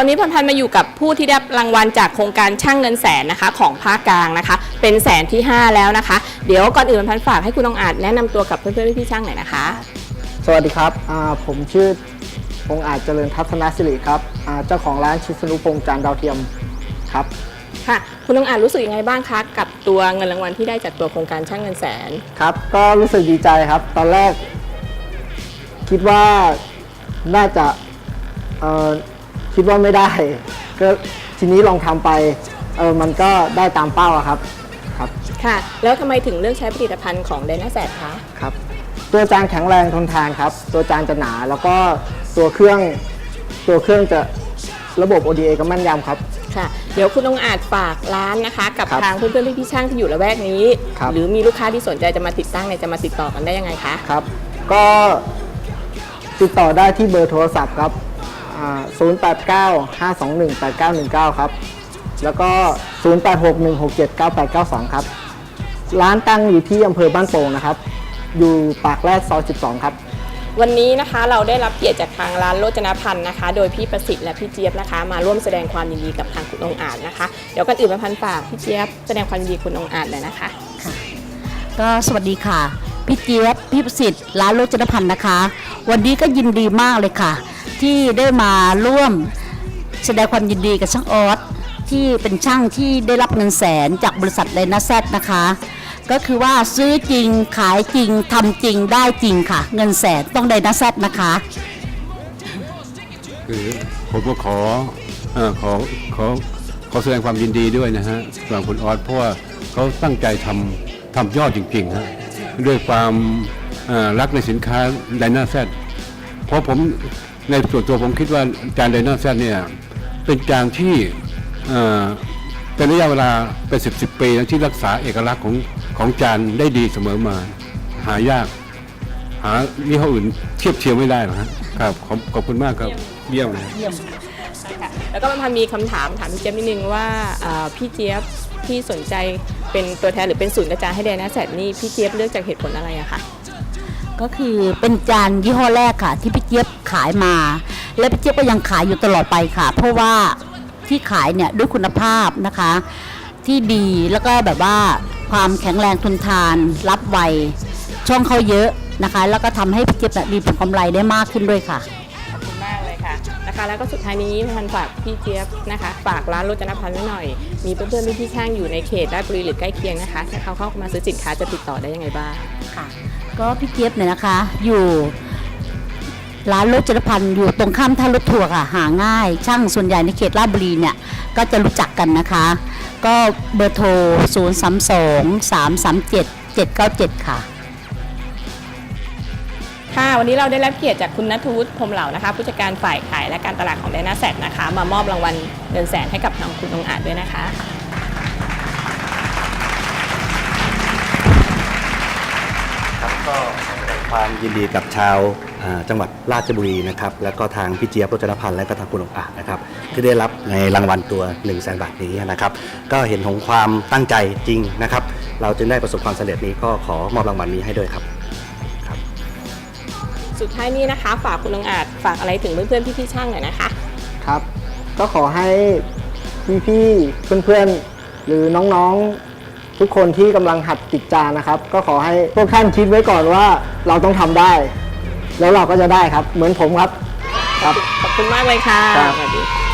ตอนนี้พันพันมาอยู่กับผู้ที่ได้รับรางวัลจากโครงการช่างเงินแสนนะคะ ของภาคกลางนะคะ เป็นแสนที่ 5 แล้วนะคะ เดี๋ยวก่อนอื่นพันพันฝากให้คุณองอาจแนะนำตัวกับเพื่อนๆพี่ๆช่างหน่อยนะคะสวัสดีครับอ่าผมชื่อองค์อาจเจริญทัศนสิริครับอ่าเจ้าของร้านชิสนุพงษ์จานดาวเทียมครับ ค่ะ คุณองอาจรู้สึกยังไงบ้างคะกับตัวเงินรางวัลที่ได้จากตัวโครงการช่างเงินแสน ครับ ก็รู้สึกดีใจครับ ตอนแรก คิดว่าน่าจะเอ่อ คิดว่าไม่ได้ ก็ทีนี้ลองทำไปเออมันก็ได้ตามเป้าอะครับครับค่ะ แล้วทำไมถึงเลือกใช้ผลิตภัณฑ์ของไดนาแซดคะครับตัวจานแข็งแรงทนทานครับ ตัวจานจะหนาแล้วก็ตัวเครื่องตัวเครื่องจะระบบ ODA ก็แม่นยำครับค่ะ เดี๋ยวคุณองอาจฝากร้านนะคะ กับครับทางเพื่อนๆพี่ๆช่างที่อยู่ละแวกนี้ครับหรือมีลูกค้าที่สนใจจะมาติดตั้งเนี่ยจะมาติดต่อกันได้ยังไงคะครับ ก็ติดต่อได้ที่เบอร์โทรศัพท์ครับอ่า 089-521-8919 ครับ แล้วก็ 0861679892 ครับ ร้านตั้งอยู่ที่อำเภอบ้านโป่งนะครับ อยู่ปากแรกซอย 12 ครับ วันนี้นะคะเราได้รับเกียรติจากทางร้านโรจนพันธ์นะคะ โดยพี่ประสิทธิ์และพี่เจี๊ยบนะคะ มาร่วมแสดงความยินดีกับทางคุณองอาจนะคะ เดี๋ยวกันอื่นมาพันฝากพี่เจี๊ยบแสดงความยินดีคุณองอาจเลยนะคะก็สวัสดีค่ะ พี่เจี๊ยบพี่ประสิทธิ์ร้านโรจนพันธ์นะคะ วันนี้ก็ยินดีมากเลยค่ะ ที่ได้มาร่วมแสดงความยินดีกับช่างออสที่เป็นช่างที่ได้รับเงินแสนจากบริษัทไดนาแซดนะคะ ก็คือว่าซื้อจริงขายจริงทำจริงได้จริงค่ะ เงินแสนต้องไดนาแซดนะคะคือผมก็ขอออขอขอขอแสดงความยินดีด้วยนะฮะสำหรับคุณออสเพราะว่าเขาตั้งใจทำทำยอดจริงๆฮะด้วยความรักในสินค้าไดนาแซดเพราะผม ในส่วนตัวผมคิดว่าจานไดนาแซดเนี่ยเป็นจานที่เป็นระยะเวลาเป็นสิบสิบปีนะที่รักษาเอกลักษณ์ของของจานได้ดีเสมอมา หายาก หายี่ห้ออื่นเทียบเทียมไม่ได้หรอกครับขอบขอบคุณมากครับเยี่ยมเลยใช่ค่ะแล้วก็มันมีคำถามถามพี่เจี๊ยบนิดนึงว่าพี่เจี๊ยบที่สนใจเป็นตัวแทนหรือเป็นศูนย์กระจายให้แดนนาแซดนี่พี่เจี๊ยบเลือกจากเหตุผลอะไรอะคะ ก็คือเป็นจานยี่ห้อแรกค่ะ ที่พี่เจี๊ยบขายมา และพี่เจี๊ยบก็ยังขายอยู่ตลอดไปค่ะ เพราะว่าที่ขายเนี่ยด้วยคุณภาพนะคะ ที่ดีแล้วก็แบบว่าความแข็งแรงทนทาน รับไวช่องเขาเยอะนะคะ แล้วก็ทำให้พี่เจี๊ยบเนี่ยมีผลกำไรได้มากขึ้นด้วยค่ะขอบคุณมากเลยค่ะนะคะ แล้วก็สุดท้ายนี้พันฝากพี่เจี๊ยบนะคะ ฝากร้านโรจนพันธ์ไว้หน่อย มีเพื่อนๆพี่ๆช่างอยู่ในเขตราชบุรีหรือใกล้เคียงนะคะถ้าเขาเข้ามาซื้อสินค้าจะติดต่อได้ยังไงบ้างค่ะ ก็พี่เจี๊ยบเนี่ยนะคะ อยู่ร้านรถจรพันธ์อยู่ตรงข้ามท่ารถทัวร์ค่ะ หาง่าย ช่างส่วนใหญ่ในเขตราชบุรีเนี่ย ก็จะรู้จักกันนะคะ ก็เบอร์โทร 0 3 2 3 3 7 7 9 7 ค่ะ ค่ะ วันนี้เราได้รับเกียรติจากคุณนัทวุฒิพรหมเหล่านะคะ ผู้จัดการฝ่ายขายและการตลาดของไดนาแซดนะคะ มามอบรางวัลเงินแสนให้กับทางคุณองอาจด้วยนะคะ ก็แสดงความยินดีกับชาวอ่าจังหวัดราชบุรีนะครับ แล้วก็ทางพี่เจี๊ยบรจนพันธ์และก็ทางคุณองค์อาจนะครับที่ได้รับในรางวัลตัว1นึ่งแสนบาทนี้นะครับ ก็เห็นของความตั้งใจจริงนะครับ เราจึงได้ประสบความสำเร็จนี้ก็ขอมอบรางวัลนี้ให้ด้วยครับสุดท้ายนี้นะคะ ฝากคุณองอาจฝากอะไรถึงเพื่อนๆพี่ๆช่างหน่อยนะคะครับ ก็ขอให้พี่ๆเพื่อนๆหรือน้องๆ ทุกคนที่กำลังหัดติดจานนะครับ ก็ขอให้พวกท่านคิดไว้ก่อนว่าเราต้องทำได้ แล้วเราก็จะได้ครับ เหมือนผมครับ ครับ ขอบคุณมากเลยค่ะครับ สวัสดีค่ะ